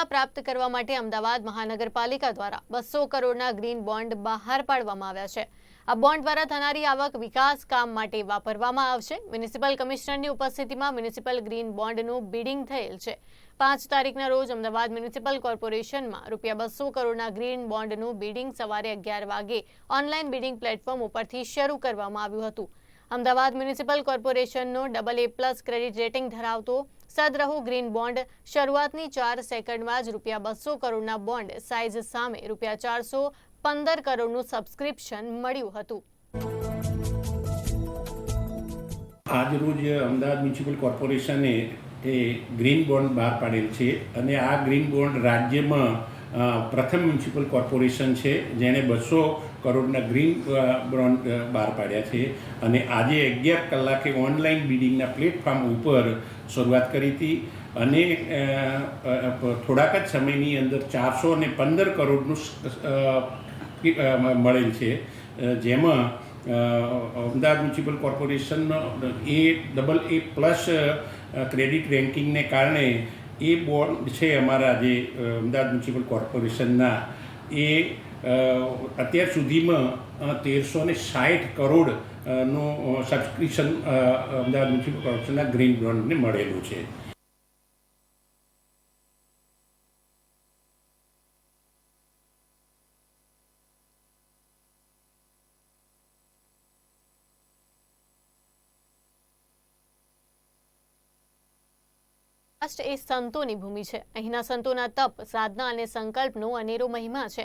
સફળતા પ્રાપ્ત કરવા માટે અમદાવાદ મહાનગરપાલિકા દ્વારા બસો કરોડના ગ્રીન બોન્ડ બહાર પાડવામાં આવ્યા છે. આ બોન્ડ દ્વારા થનારી આવક વિકાસ કામ માટે વાપરવામાં આવશે. મ્યુનિસિપલ કમિશનરની ઉપસ્થિતિમાં મ્યુનિસિપલ ગ્રીન બોન્ડનું બિડિંગ થયેલ છે. પાંચ તારીખના રોજ અમદાવાદ મ્યુનિસિપલ કોર્પોરેશનમાં રૂપિયા બસો કરોડના ગ્રીન બોન્ડનું બિડિંગ સવારે અગિયાર વાગે ઓનલાઈન બિડિંગ પ્લેટફોર્મ ઉપરથી શરૂ કરવામાં આવ્યું હતું. Ahmedabad municipal કોર્પોરેશનનો double A plus credit rating ધરાવતો સદરહુ ગ્રીન બોન્ડ શરૂઆતની ચાર સેકન્ડમાં જ રૂપિયા બસો કરોડના બોન્ડ સાઇઝ સામે રૂપિયા ચારસો પંદર કરોડનું સબસ્ક્રિપ્શન મળ્યું હતું. આજરોજ અમદાવાદ મ્યુનિસિપલ કોર્પોરેશને એ ગ્રીન બોન્ડ બહાર પાડેલ છે અને આ ગ્રીન બોન્ડ રાજ્યમાં પ્રથમ મ્યુનિસિપલ કોર્પોરેશન છે, જેણે બસો કરોડના ગ્રીન બ્રોન્ડ બહાર પાડ્યા છે. અને આજે અગિયાર કલાકે ઓનલાઈન બિડિંગના પ્લેટફોર્મ ઉપર શરૂઆત કરી હતી. અને થોડાક જ સમયની અંદર ચારસો ને પંદર કરોડનું મળેલ છે. જેમાં Ahmedabad municipal કોર્પોરેશનનો A double A plus credit રેન્કિંગને કારણે એ બોન્ડ છે અમારા જે અમદાવાદ મ્યુનિસિપલ કોર્પોરેશનના. એ અત્યાર સુધીમાં તેરસો ને સાઠ કરોડનું સબસ્ક્રિપ્શન અમદાવાદ મ્યુનિસિપલ કોર્પોરેશનના ગ્રીન બોન્ડને મળેલું છે. રાષ્ટ્ર એ સંતોની ભૂમિ છે. અહીંના સંતોના તપ સાધના અને સંકલ્પનો અનેરો મહિમા છે.